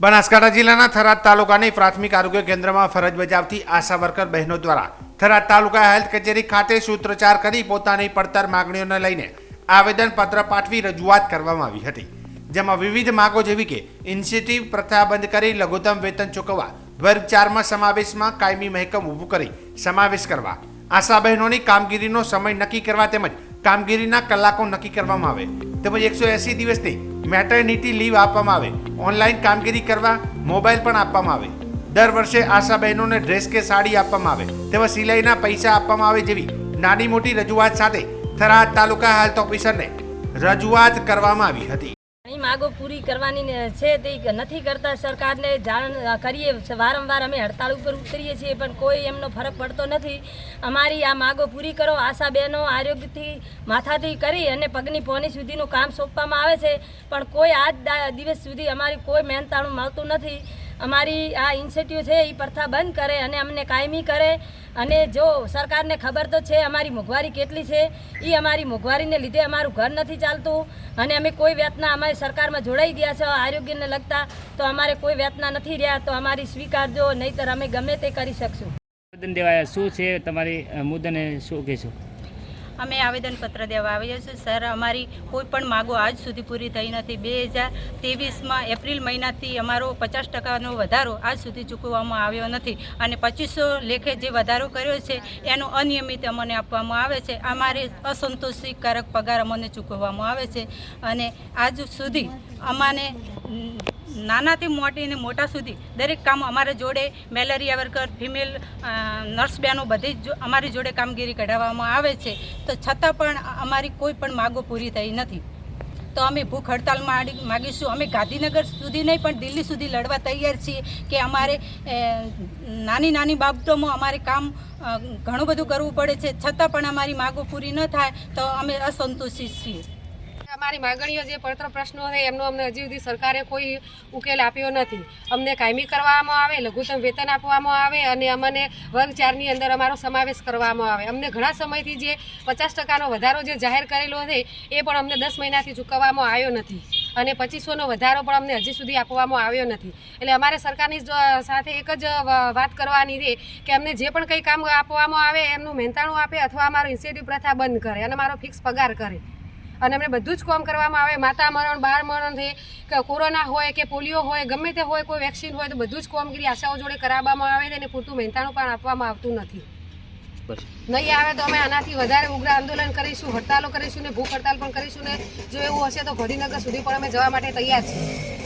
બનાસકાંઠા જિલ્લાના થરાદ તાલુકાની પ્રાથમિક આરોગ્ય કેન્દ્રમાં ફરજ બજાવતી આશા વર્કર બહેનો દ્વારા થરાદ તાલુકા હેલ્થ કચેરી ખાતે સૂત્રોચ્ચાર કરી પોતાની પડતર માગણીઓને લઈને આવેદનપત્ર પાઠવી રજૂઆત કરવામાં આવી હતી, જેમાં વિવિધ માગો જેવી કે ઇન્સેન્ટિવ પ્રથા બંધ કરી, લઘુત્તમ વેતન ચૂકવવા વર્ગ ચારમાં સમાવેશમાં કાયમી મહેકમ ઊભું કરી, સમાવેશ કરવા, આશા બહેનોની કામગીરીનો સમય નક્કી કરવા તેમજ કામગીરીના કલાકો નક્કી કરવામાં આવે. તેમજ એકસો એસી દિવસની મેટર્નિટી લીવ આપવામાં આવે. ઓનલાઈન કામગીરી કરવા મોબાઈલ પણ આપવામાં આવે. દર વર્ષે આશા બહેનોને ડ્રેસ કે સાડી આપવામાં આવે. તેમજ સિલાઈના પૈસા આપવામાં આવે જેવી નાની મોટી રજૂઆત સાથે થરાદ તાલુકા હેલ્થ ઓફિસરને રજૂઆત કરવામાં આવી હતી. માગો પૂરી કરવાની છે તે નથી કરતા સરકારને જાણ કરીએ. વારંવાર અમે હડતાળ ઉપર ઉતરીએ છીએ, પણ કોઈ એમનો ફરક પડતો નથી. અમારી આ માગો પૂરી કરો, આશા બહેનો આરોગ્યથી માથાથી કરી અને પગની પોની સુધીનું કામ સોંપવામાં આવે છે. પણ કોઈ આજ દિવસ સુધી અમારી કોઈ મહેનતાણું મળતું નથી. અમારી આ ઇન્સ્ટિટ્યૂટ છે એ પ્રથા બંધ કરે અને અમને કાયમી કરે. અને જો સરકારને ખબર તો છે, અમારી મોંઘવારી કેટલી છે એ અમારી મોંઘવારીને લીધે અમારું ઘર નથી ચાલતું. અને અમે કોઈ વેતના અમારી સરકારમાં જોડાઈ ગયા છે, આરોગ્યને લગતા, તો અમારે કોઈ વેતના નથી રહ્યા, તો અમારી સ્વીકારજો, નહીંતર અમે ગમે તે કરી શકશું. શું છે તમારી મુદ્દાને શું કહેશો? અમે આવેદનપત્ર દેવા આવ્યા છીએ. સર, અમારી કોઈ પણ માગો આજ સુધી પૂરી થઈ નથી. બે હજાર ત્રેવીસમાં એપ્રિલ મહિનાથી અમારો પચાસ ટકાનો વધારો આજ સુધી ચૂકવવામાં આવ્યો નથી અને પચીસો લેખે જે વધારો કર્યો છે, એનો અનિયમિત અમને આપવામાં આવે છે. અમારે અસંતોષીકારક પગાર અમને ચૂકવવામાં આવે છે અને આજ સુધી અમાને ઉમ, મોટી અને મોટા સુધી દરેક કામ અમારા જોડે મેલેરિયા વર્કર ફિમેલ નર્સ બહેનો બધી જ અમારી જોડે કામગીરી કઢાવવામાં આવે છે. તો છતાં પણ અમારી કોઈ પણ માગો પૂરી થઈ નથી. તો અમે ભૂખ હડતાલ માંડી- માગીશું. અમે ગાંધીનગર સુધી નહીં પણ દિલ્હી સુધી લડવા તૈયાર છીએ કે અમારે નાની નાની બાબતોમાં અમારે કામ ઘણું બધું કરવું પડે છે. છતાં પણ અમારી માગો પૂરી ન થાય તો અમે અસંતોષી છીએ. અમારી માગણીઓ જે પડતર પ્રશ્નો છે, એમનો અમને હજી સુધી સરકારે કોઈ ઉકેલ આપ્યો નથી. અમને કાયમી કરવામાં આવે, લઘુત્તમ વેતન આપવામાં આવે અને અમને વર્ગ ચારની અંદર અમારો સમાવેશ કરવામાં આવે. અમને ઘણા સમયથી જે પચાસ ટકાનો વધારો જે જાહેર કરેલો છે, એ પણ અમને દસ મહિનાથી ચૂકવવામાં આવ્યો નથી. અને પચીસોનો વધારો પણ અમને હજી સુધી આપવામાં આવ્યો નથી. એટલે અમારે સરકારની સાથે એક જ વાત કરવાની છે કે અમને જે પણ કંઈ કામ આપવામાં આવે, એમનું મહેનતાણું આપે અથવા અમારો ઇન્સેન્ટિવ પ્રથા બંધ કરે અને મારો ફિક્સ પગાર કરે. અને અમને બધું જ કામ કરવામાં આવે. માતા મરણ બાળ મરણ છે કે કોરોના હોય કે પોલિયો હોય ગમે તે હોય કોઈ વેક્સિન હોય તો બધું જ કામગીરી આશાઓ જોડે કરાવવામાં આવે અને પૂરતું મહેનતાણું પણ આપવામાં આવતું નથી. નહીં આવે તો અમે આનાથી વધારે ઉગ્ર આંદોલન કરીશું હડતાલો કરીશું ને ભૂખ હડતાલ પણ કરીશું ને જો એવું હશે તો ગાંધીનગર સુધી પણ અમે જવા માટે તૈયાર છીએ.